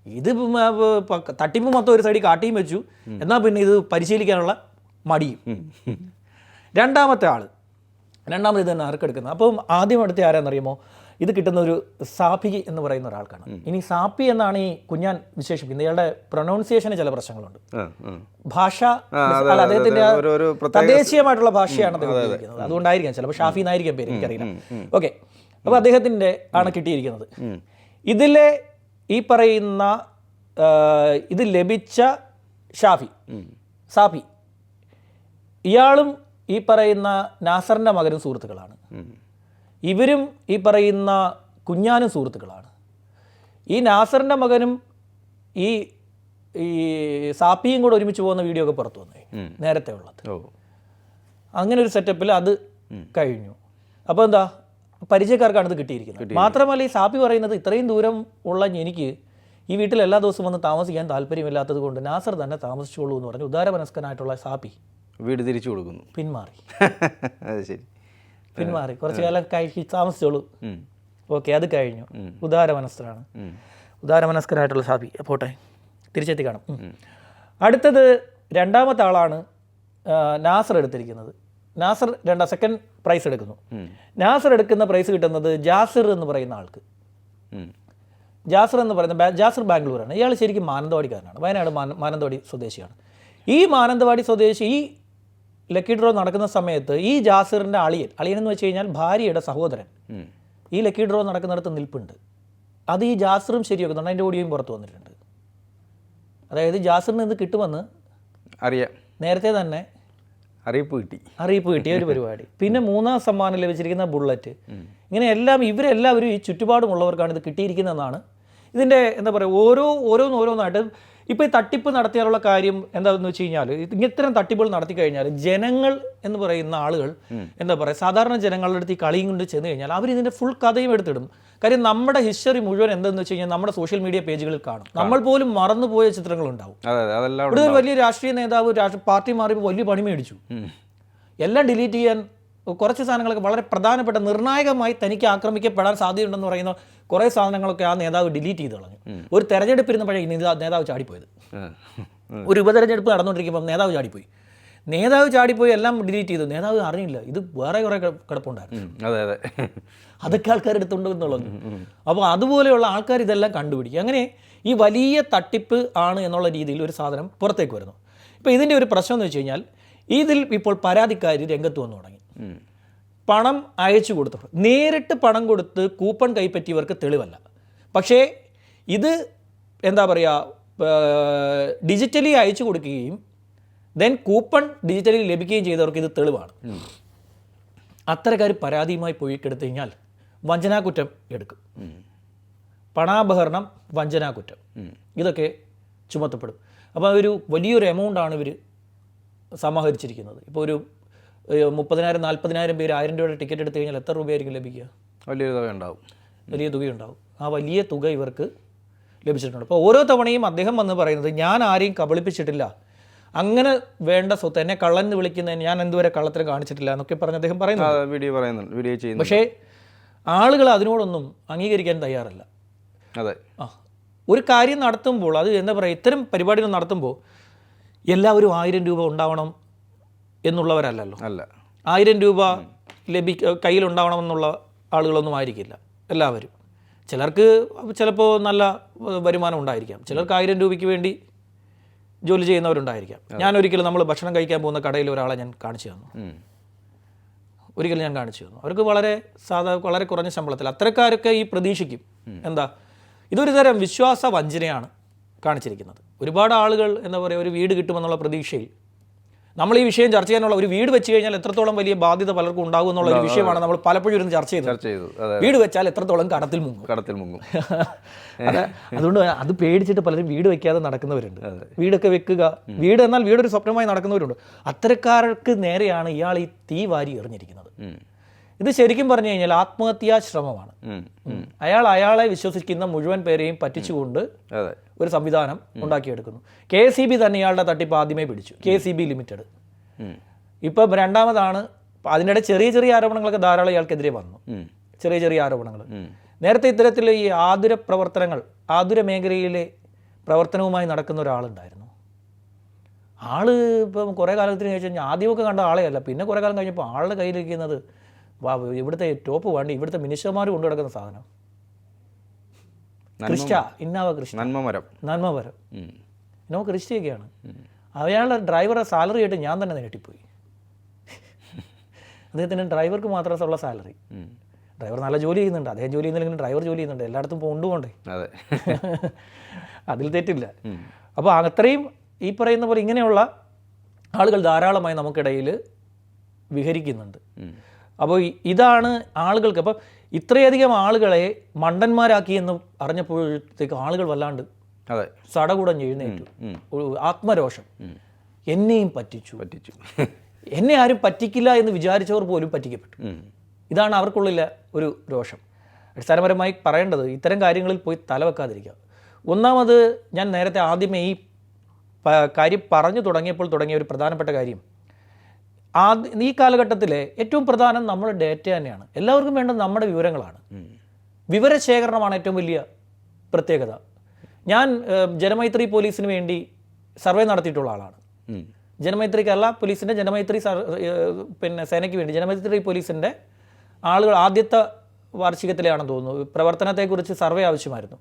ഇത് തട്ടിപ്പ് മൊത്തം ഒരു സൈഡിൽ കാട്ടിയും വെച്ചു. എന്നാൽ പിന്നെ ഇത് പരിശീലിക്കാനുള്ള മടിയും. രണ്ടാമത്തെ ആൾ രണ്ടാമത് ഇത് തന്നെ ആർക്കെടുക്കുന്നത്? അപ്പം ആദ്യം അടുത്ത ആരാന്നറിയുമോ? ഇത് കിട്ടുന്ന ഒരു സാപ്പി എന്ന് പറയുന്ന ഒരാൾക്കാണ്. ഇനി സാപ്പി എന്നാണ് ഈ കുഞ്ഞാൻ വിശേഷിപ്പിക്കുന്നത്. ഇയാളുടെ പ്രൊനൗൺസിയേഷന് ചില പ്രശ്നങ്ങളുണ്ട്. ഭാഷ അല്ല അദ്ദേഹത്തിന്റെ തദ്ദേശീയമായിട്ടുള്ള ഭാഷയാണ് അദ്ദേഹം ഉപയോഗിക്കുന്നത്. അതുകൊണ്ടായിരിക്കാം ചിലപ്പോൾ ഷാഫി എന്നായിരിക്കാം പേര് എനിക്കറിയില്ല. ഓക്കെ. അപ്പോൾ അദ്ദേഹത്തിന്റെ ആണ് കിട്ടിയിരിക്കുന്നത്. ഇതിലെ ഈ പറയുന്ന ഇത് ലഭിച്ച ഷാഫി സാഫി ഇയാളും ഈ പറയുന്ന നാസറിന്റെ മകനും സുഹൃത്തുക്കളാണ്. ഇവരും ഈ പറയുന്ന കുഞ്ഞാനും സുഹൃത്തുക്കളാണ്. ഈ നാസറിന്റെ മകനും ഈ ഈ സാപ്പിയും കൂടെ ഒരുമിച്ച് പോകുന്ന വീഡിയോ ഒക്കെ പുറത്തു വന്നേ നേരത്തെ ഉള്ളത്. അങ്ങനെ ഒരു സെറ്റപ്പിൽ അത് കഴിഞ്ഞു. അപ്പോൾ എന്താ? പരിചയക്കാർക്കാണ് ഇത് കിട്ടിയിരിക്കുന്നത്. മാത്രമല്ല ഈ സാപ്പി പറയുന്നത് ഇത്രയും ദൂരം ഉള്ള എനിക്ക് ഈ വീട്ടിൽ എല്ലാ ദിവസവും വന്ന് താമസിക്കാൻ താല്പര്യമില്ലാത്തത് കൊണ്ട് നാസർ തന്നെ താമസിച്ചോളൂ എന്ന് പറഞ്ഞു ഉദാരമനസ്കനായിട്ടുള്ള സാപ്പി വീട് തിരിച്ചു കൊടുക്കുന്നു. പിന്മാറി. <laughs> അത് ശരി. പിന്മാറി. കുറച്ചു കാലം കഴിച്ച് താമസിച്ചോളൂ. ഓക്കെ അത് കഴിഞ്ഞു. ഉദാരമനസ്കരാണ് ഉദാരമനസ്കരായിട്ടുള്ള സാബി പോട്ടെ തിരിച്ചെത്തി കാണും. അടുത്തത് രണ്ടാമത്തെ ആളാണ് നാസർ എടുത്തിരിക്കുന്നത്. നാസർ രണ്ടാം സെക്കൻഡ് പ്രൈസ് എടുക്കുന്നു. നാസർ എടുക്കുന്ന പ്രൈസ് കിട്ടുന്നത് ജാസിർ എന്ന് പറയുന്ന ആൾക്ക്. ജാസിർ എന്ന് പറയുന്ന ജാസിർ ജാസർ ബാംഗ്ലൂരാണ്. ഇയാൾ ശരിക്കും മാനന്തവാടിക്കാരനാണ്. വയനാട് മാനന്തവാടി സ്വദേശിയാണ്. ഈ മാനന്തവാടി സ്വദേശി ഈ ലക്കി ഡ്രോ നടക്കുന്ന സമയത്ത് ഈ ജാസിറിന്റെ അളിയൻ അളിയൻ എന്ന് വെച്ച് കഴിഞ്ഞാൽ ഭാര്യയുടെ സഹോദരൻ. ഈ ലക്കി ഡ്രോ നടക്കുന്നിടത്ത് നിൽപ്പുണ്ട്. അത് ഈ ജാസിറും ശരിയാക്കുന്നുണ്ട് അതിന്റെ ഓടിയും പുറത്ത് വന്നിട്ടുണ്ട്. അതായത് ജാസിറിന് ഇത് കിട്ടുമെന്ന് അറിയാം. നേരത്തെ തന്നെ അറിയിപ്പ് കിട്ടി. അറിയിപ്പ് കിട്ടിയ ഒരു പരിപാടി. പിന്നെ മൂന്നാം സമ്മാനം ലഭിച്ചിരിക്കുന്ന ബുള്ളറ്റ്. ഇങ്ങനെ എല്ലാം ഇവരെല്ലാവരും ഈ ചുറ്റുപാടുമുള്ളവർക്കാണ് ഇത് കിട്ടിയിരിക്കുന്നതെന്നാണ് ഇതിന്റെ എന്താ പറയുക ഓരോ ഓരോന്ന് ഓരോന്നായിട്ട് ഇപ്പോൾ ഈ തട്ടിപ്പ് നടത്തിയാലുള്ള കാര്യം എന്താണെന്ന് വെച്ച് കഴിഞ്ഞാൽ ഇത്തരം തട്ടിപ്പുകൾ നടത്തി കഴിഞ്ഞാൽ ജനങ്ങൾ എന്ന് പറയുന്ന ആളുകൾ എന്താ പറയുക സാധാരണ ജനങ്ങളുടെ അടുത്ത് ഈ കളിയും കൊണ്ട് ചെന്ന് കഴിഞ്ഞാൽ അവർ ഇതിന്റെ ഫുൾ കഥയും എടുത്തിടും. കാര്യം നമ്മുടെ ഹിസ്റ്ററി മുഴുവൻ എന്തെന്ന് വെച്ച് കഴിഞ്ഞാൽ നമ്മുടെ സോഷ്യൽ മീഡിയ പേജുകളിൽ കാണും. നമ്മൾ പോലും മറന്നുപോയ ചിത്രങ്ങളുണ്ടാവും ഇവിടെ ഒരു വലിയ രാഷ്ട്രീയ നേതാവ് പാർട്ടി മാറിയപ്പോൾ വലിയ പണി മേടിച്ചു. എല്ലാം ഡിലീറ്റ് ചെയ്യാൻ കുറച്ച് സാധനങ്ങളൊക്കെ വളരെ പ്രധാനപ്പെട്ട നിർണായകമായി തനിക്ക് ആക്രമിക്കപ്പെടാൻ സാധ്യതയുണ്ടെന്ന് പറയുന്ന കുറേ സാധനങ്ങളൊക്കെ ആ നേതാവ് ഡിലീറ്റ് ചെയ്ത് കളഞ്ഞു. ഒരു തെരഞ്ഞെടുപ്പ് ഇരുന്നപ്പോഴേ നേതാ- നേതാവ് ചാടിപ്പോയത്. ഒരു ഉപതെരഞ്ഞെടുപ്പ് നടന്നുകൊണ്ടിരിക്കുമ്പോൾ നേതാവ് ചാടിപ്പോയി. നേതാവ് ചാടിപ്പോയി എല്ലാം ഡിലീറ്റ് ചെയ്തു. നേതാവ് അറിഞ്ഞില്ല. ഇത് വേറെ കുറേ കിട- കിടപ്പുണ്ടായിരുന്നു. ഉം. അതെ അതെ. അതൊക്കെ ആൾക്കാർ എടുത്തുണ്ട് എന്നുള്ളത് അപ്പോൾ അതുപോലെയുള്ള ആൾക്കാർ ഇതെല്ലാം കണ്ടുപിടിക്കും. അങ്ങനെ ഈ വലിയ തട്ടിപ്പ് ആണ് എന്നുള്ള രീതിയിൽ ഒരു സാധനം പുറത്തേക്ക് വരുന്നു. ഇപ്പോൾ ഇതിന്റെ ഒരു പ്രശ്നം എന്ന് വെച്ച് കഴിഞ്ഞാൽ ഇതിൽ ഇപ്പോൾ പരാതിക്കാർ രംഗത്ത് വന്നു തുടങ്ങി. പണം അയച്ചു കൊടുത്തവർ നേരിട്ട് പണം കൊടുത്ത് കൂപ്പൺ കൈപ്പറ്റിയവർക്ക് തെളിവല്ല. പക്ഷേ ഇത് എന്താ പറയുക ഡിജിറ്റലി അയച്ചു കൊടുക്കുകയും ദെൻ കൂപ്പൺ ഡിജിറ്റലി ലഭിക്കുകയും ചെയ്തവർക്ക് ഇത് തെളിവാണ്. അത്തരക്കാർ പരാതിയുമായി പോയി എടുത്തു കഴിഞ്ഞാൽ വഞ്ചനാകുറ്റം എടുക്കും. പണാപഹരണം വഞ്ചനാകുറ്റം. ഇതൊക്കെ ചുമത്തപ്പെടും. അപ്പോൾ ഒരു വലിയൊരു എമൗണ്ടാണ് ഇവർ സമാഹരിച്ചിരിക്കുന്നത്. ഇപ്പോൾ ഒരു മുപ്പതിനായിരം നാൽപ്പതിനായിരം പേര് ആയിരം രൂപയുടെ ടിക്കറ്റ് എടുത്തു കഴിഞ്ഞാൽ എത്ര രൂപയായിരിക്കും ലഭിക്കുക? വലിയ തുക ഉണ്ടാവും വലിയ തുകയുണ്ടാവും. ആ വലിയ തുക ഇവർക്ക് ലഭിച്ചിട്ടുണ്ട്. അപ്പോൾ ഓരോ തവണയും അദ്ദേഹം വന്ന് പറയുന്നത് ഞാൻ ആരെയും കബളിപ്പിച്ചിട്ടില്ല. അങ്ങനെ വേണ്ട സ്വത്ത് എന്നെ കള്ളൻ എന്ന് വിളിക്കുന്നതിന് ഞാൻ എന്തുവരെ കള്ളത്തിന് കാണിച്ചിട്ടില്ല എന്നൊക്കെ പറഞ്ഞ് അദ്ദേഹം പറയുന്നു വീഡിയോ പറയുന്നുണ്ട് വീഡിയോ ചെയ്യുന്നു പക്ഷേ ആളുകൾ അതിനോടൊന്നും അംഗീകരിക്കാൻ തയ്യാറല്ല. അതെ. ആ ഒരു കാര്യം നടത്തുമ്പോൾ അത് എന്താ പറയുക ഇത്തരം പരിപാടികൾ നടത്തുമ്പോൾ എല്ലാവരും ആയിരം രൂപ ഉണ്ടാവണം എന്നുള്ളവരല്ലല്ലോ. അല്ല. ആയിരം രൂപ ലഭി കയ്യിലുണ്ടാവണമെന്നുള്ള ആളുകളൊന്നും ആയിരിക്കില്ല എല്ലാവരും. ചിലർക്ക് ചിലപ്പോൾ നല്ല വരുമാനം ഉണ്ടായിരിക്കാം. ചിലർക്ക് ആയിരം രൂപയ്ക്ക് വേണ്ടി ജോലി ചെയ്യുന്നവരുണ്ടായിരിക്കാം. ഞാൻ ഒരിക്കലും നമ്മൾ ഭക്ഷണം കഴിക്കാൻ പോകുന്ന കടയിൽ ഒരാളെ ഞാൻ കാണിച്ചു തന്നു. ഒരിക്കലും ഞാൻ കാണിച്ചു തന്നു. അവർക്ക് വളരെ സാധാ വളരെ കുറഞ്ഞ ശമ്പളത്തിൽ. അത്തരക്കാരൊക്കെ ഈ പ്രതീക്ഷിക്കും. എന്താ? ഇതൊരു തരം വിശ്വാസ വഞ്ചനയാണ് കാണിച്ചിരിക്കുന്നത്. ഒരുപാട് ആളുകൾ എന്താ പറയുക ഒരു വീട് കിട്ടുമെന്നുള്ള പ്രതീക്ഷയിൽ നമ്മൾ ഈ വിഷയം ചർച്ച ചെയ്യാനുള്ള ഒരു വീട് വെച്ച് കഴിഞ്ഞാൽ എത്രത്തോളം വലിയ ബാധ്യത പലർക്കും ഉണ്ടാകും എന്നുള്ള ഒരു വിഷയമാണ് നമ്മൾ പലപ്പോഴും ഇരുന്ന് ചർച്ച ചെയ്തത്. ചർച്ച ചെയ്തു വീട് വെച്ചാൽ എത്രത്തോളം കടത്തിൽ മുങ്ങും. കടത്തിൽ മുങ്ങും. <laughs> അത് അതുകൊണ്ട് അത് പേടിച്ചിട്ട് പലരും വീട് വെക്കാതെ നടക്കുന്നവരുണ്ട്. വീടൊക്കെ വെക്കുക. വീട് എന്നാൽ വീടൊരു സ്വപ്നമായി നടക്കുന്നവരുണ്ട്. അത്തരക്കാർക്ക് നേരെയാണ് ഇയാൾ ഈ തീ വാരി എറിഞ്ഞിരിക്കുന്നത്. ഇത് ശരിക്കും പറഞ്ഞു കഴിഞ്ഞാൽ ആത്മഹത്യാ ശ്രമമാണ്. അയാൾ അയാളെ വിശ്വസിക്കുന്ന മുഴുവൻ പേരെയും പറ്റിച്ചുകൊണ്ട് ഒരു സംവിധാനം ഉണ്ടാക്കിയെടുക്കുന്നു. കെ സി ബി തന്നെ ഇയാളുടെ തട്ടിപ്പ് ആദ്യമേ പിടിച്ചു. K C B limited. ഇപ്പം രണ്ടാമതാണ് അതിനിടെ ചെറിയ ചെറിയ ആരോപണങ്ങളൊക്കെ ധാരാളം ഇയാൾക്കെതിരെ വന്നു. ചെറിയ ചെറിയ ആരോപണങ്ങൾ. നേരത്തെ ഇത്തരത്തിൽ ഈ ആതുര പ്രവർത്തനങ്ങൾ ആതുര മേഖലയിലെ പ്രവർത്തനവുമായി നടക്കുന്ന ഒരാളുണ്ടായിരുന്നു. ആൾ ഇപ്പം കുറേ കാലത്തിന് ശേഷം ആദ്യമൊക്കെ കണ്ട ആളെ അല്ല. പിന്നെ കുറേ കാലം കഴിഞ്ഞപ്പോൾ ആളുടെ കയ്യിലിരിക്കുന്നത് ഇവിടുത്തെ ടോപ്പ് വേണ്ടി ഇവിടുത്തെ മിനിസ്റ്റർമാർ കൊണ്ടു നടക്കുന്ന സാധനം. Innova Crysta? നന്മമരം നന്മമരം അയാളുടെ ഡ്രൈവറുടെ സാലറി ആയിട്ട് ഞാൻ തന്നെ നേട്ടിപ്പോയി <laughs> അദ്ദേഹത്തിന് ഡ്രൈവർക്ക് മാത്രമേ ഉള്ള സാലറി. ഡ്രൈവർ നല്ല ജോലി ചെയ്യുന്നുണ്ട്. അദ്ദേഹം ജോലി ചെയ്യുന്നില്ലെങ്കിലും ഡ്രൈവർ ജോലി ചെയ്യുന്നുണ്ട്. എല്ലായിടത്തും കൊണ്ടുപോകണ്ടേ അതെ. <laughs> അതിൽ തെറ്റില്ല. അപ്പോൾ അത്രയും ഈ പറയുന്ന പോലെ ഇങ്ങനെയുള്ള ആളുകൾ ധാരാളമായി നമുക്കിടയിൽ വിഹരിക്കുന്നുണ്ട്. അപ്പോൾ ഇതാണ് ആളുകൾക്ക്. അപ്പം ഇത്രയധികം ആളുകളെ മണ്ടന്മാരാക്കി എന്ന് അറിഞ്ഞപ്പോഴത്തേക്ക് ആളുകൾ വല്ലാണ്ട് അതെ. സടകുടഞ്ഞ് എഴുന്നേറ്റു. ഒരു ആത്മരോഷം. എന്നെയും പറ്റിച്ചു. പറ്റിച്ചു. <laughs> എന്നെ ആരും പറ്റിക്കില്ല എന്ന് വിചാരിച്ചവർ പോലും പറ്റിക്കപ്പെട്ടു. ഇതാണ് അവർക്കുള്ളിലെ ഒരു രോഷം. അടിസ്ഥാനപരമായി പറയേണ്ടത് ഇത്തരം കാര്യങ്ങളിൽ പോയി തലവെക്കാതിരിക്കുക ഒന്നാമത് ഞാൻ നേരത്തെ ആദ്യമേ ഈ കാര്യം പറഞ്ഞു തുടങ്ങിയപ്പോൾ തുടങ്ങിയ ഒരു പ്രധാനപ്പെട്ട കാര്യം ആദ്യ ഈ കാലഘട്ടത്തിലെ ഏറ്റവും പ്രധാനം നമ്മുടെ ഡേറ്റ തന്നെയാണ്. എല്ലാവർക്കും വേണ്ടത് നമ്മുടെ വിവരങ്ങളാണ്. വിവരശേഖരണമാണ് ഏറ്റവും വലിയ പ്രത്യേകത. ഞാൻ ജനമൈത്രി പോലീസിന് വേണ്ടി സർവേ നടത്തിയിട്ടുള്ള ആളാണ്. ജനമൈത്രിക്കല്ല ജനമൈത്രി കേരള പോലീസിന്റെ ജനമൈത്രി പിന്നെ സേനയ്ക്ക് വേണ്ടി ജനമൈത്രി പോലീസിന്റെ ആളുകൾ ആദ്യത്തെ വാർഷികത്തിലാണെന്ന് തോന്നുന്നു. പ്രവർത്തനത്തെക്കുറിച്ച് സർവേ ആവശ്യമായിരുന്നു.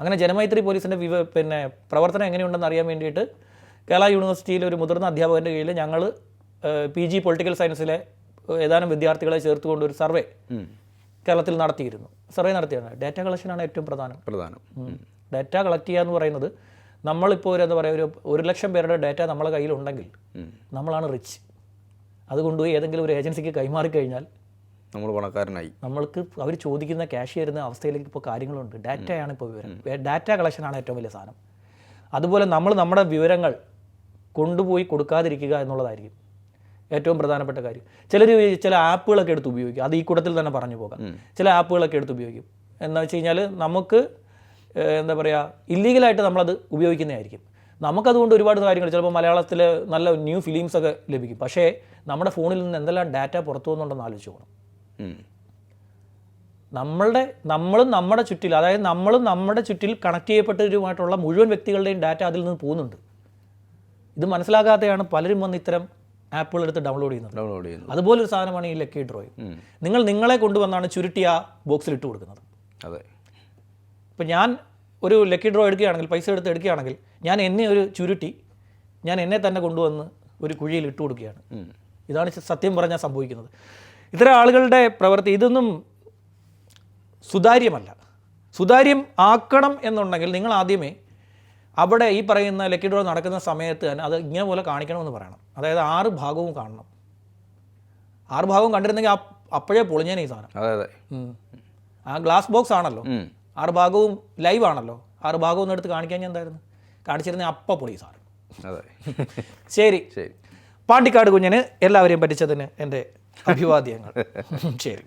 അങ്ങനെ ജനമൈത്രി പോലീസിന്റെ വിവ പിന്നെ പ്രവർത്തനം എങ്ങനെയുണ്ടെന്ന് അറിയാൻ വേണ്ടിയിട്ട് കേരള യൂണിവേഴ്സിറ്റിയിലെ ഒരു മുതിർന്ന അധ്യാപകന്റെ കീഴിൽ ഞങ്ങൾ പി ജി പൊളിറ്റിക്കൽ സയൻസിലെ ഏതാനും വിദ്യാർത്ഥികളെ ചേർത്തുകൊണ്ട് ഒരു സർവേ കേരളത്തിൽ നടത്തിയിരുന്നു. സർവേ നടത്തിയാണ് ഡാറ്റ കളക്ഷനാണ് ഏറ്റവും പ്രധാനം. പ്രധാനം. ഡാറ്റ കളക്ട് ചെയ്യുക എന്ന് പറയുന്നത് നമ്മളിപ്പോൾ ഒരു എന്താ പറയുക ഒരു ഒരു ലക്ഷം പേരുടെ ഡാറ്റ നമ്മളെ കയ്യിലുണ്ടെങ്കിൽ നമ്മളാണ് റിച്ച്. അത് കൊണ്ടുപോയി ഏതെങ്കിലും ഒരു ഏജൻസിക്ക് കൈമാറി കഴിഞ്ഞാൽ നമ്മൾ പണക്കാരനായി. നമ്മൾക്ക് അവർ ചോദിക്കുന്ന ക്യാഷ് തരുന്ന അവസ്ഥയിലേക്ക് ഇപ്പോൾ കാര്യങ്ങളുണ്ട്. ഡാറ്റയാണ് ഇപ്പോൾ വിവരം. ഡാറ്റ കളക്ഷനാണ് ഏറ്റവും വലിയ സാധനം. അതുപോലെ നമ്മൾ നമ്മുടെ വിവരങ്ങൾ കൊണ്ടുപോയി കൊടുക്കാതിരിക്കുക എന്നുള്ളതായിരിക്കും. ഏറ്റവും പ്രധാനപ്പെട്ട കാര്യം. ചിലർ ചില ആപ്പുകളൊക്കെ എടുത്ത് ഉപയോഗിക്കും. അത് ഈ കൂട്ടത്തിൽ തന്നെ പറഞ്ഞു പോകാം. ചില ആപ്പുകളൊക്കെ എടുത്ത് ഉപയോഗിക്കും. എന്ന് വെച്ച് കഴിഞ്ഞാൽ നമുക്ക് എന്താ പറയുക ഇല്ലീഗലായിട്ട് നമ്മളത് ഉപയോഗിക്കുന്നതായിരിക്കും. നമുക്കതുകൊണ്ട് ഒരുപാട് കാര്യങ്ങൾ ചിലപ്പോൾ മലയാളത്തിൽ നല്ല ന്യൂ ഫിലിംസ് ഒക്കെ ലഭിക്കും. പക്ഷേ നമ്മുടെ ഫോണിൽ നിന്ന് എന്തെല്ലാം ഡാറ്റ പുറത്തു പോകുന്നുണ്ടെന്ന് ആലോചിച്ച് പോകണം നമ്മളുടെ നമ്മളും നമ്മുടെ ചുറ്റിൽ അതായത് നമ്മളും നമ്മുടെ ചുറ്റിൽ കണക്ട് ചെയ്യപ്പെട്ടവരുമായിട്ടുള്ള മുഴുവൻ വ്യക്തികളുടെയും ഡാറ്റ അതിൽ നിന്ന് പോകുന്നുണ്ട്. ഇത് മനസ്സിലാകാതെയാണ് പലരും വന്ന് ഇത്തരം ആപ്പുകൾ എടുത്ത് ഡൗൺലോഡ് ചെയ്യുന്നത്. ഡൗൺലോഡ് ചെയ്യുന്നത്. അതുപോലെ ഒരു സാധനമാണ് ഈ ലക്കി ഡ്രോയിങ് നിങ്ങൾ നിങ്ങളെ കൊണ്ടുവന്നാണ് ചുരുട്ടി ആ ബോക്സിൽ ഇട്ട് കൊടുക്കുന്നത്. അതെ. ഇപ്പം ഞാൻ ഒരു ലക്കി ഡ്രോ എടുക്കുകയാണെങ്കിൽ പൈസ എടുത്ത് എടുക്കുകയാണെങ്കിൽ ഞാൻ എന്നെ ഒരു ചുരുട്ടി ഞാൻ എന്നെ തന്നെ കൊണ്ടുവന്ന് ഒരു കുഴിയിൽ ഇട്ട് കൊടുക്കുകയാണ്. ഇതാണ് സത്യം പറഞ്ഞാൽ സംഭവിക്കുന്നത്. ഇത്തരം ആളുകളുടെ പ്രവൃത്തി ഇതൊന്നും സുതാര്യമല്ല. സുതാര്യം ആക്കണം എന്നുണ്ടെങ്കിൽ നിങ്ങൾ ആദ്യമേ അവിടെ ഈ പറയുന്ന ലക്കി ഡ്രോ നടക്കുന്ന സമയത്ത് തന്നെ അത് ഇങ്ങനെ പോലെ കാണിക്കണമെന്ന് പറയണം. അതായത് ആറ് ഭാഗവും കാണണം. ആറ് ഭാഗവും കണ്ടിരുന്നെങ്കിൽ അപ്പോഴേ പൊളിഞ്ഞേനെ ഈ സാധനം. അതെ അതെ. ആ ഗ്ലാസ് ബോക്സ് ആണല്ലോ. ആറ് ഭാഗവും ലൈവ് ആണല്ലോ. ആറ് ഭാഗവും ഒന്ന് എടുത്ത് കാണിക്കാൻ ഞാൻ എന്തായിരുന്നു? കാണിച്ചിരുന്ന അപ്പ പൊളി സാറ് അതെ. <laughs> ശരി. ശരി. പാണ്ടിക്കാട് കുഞ്ഞിന് എല്ലാവരെയും പറ്റിച്ചതിന് എന്റെ അഭിവാദ്യങ്ങൾ. <laughs> ശരി.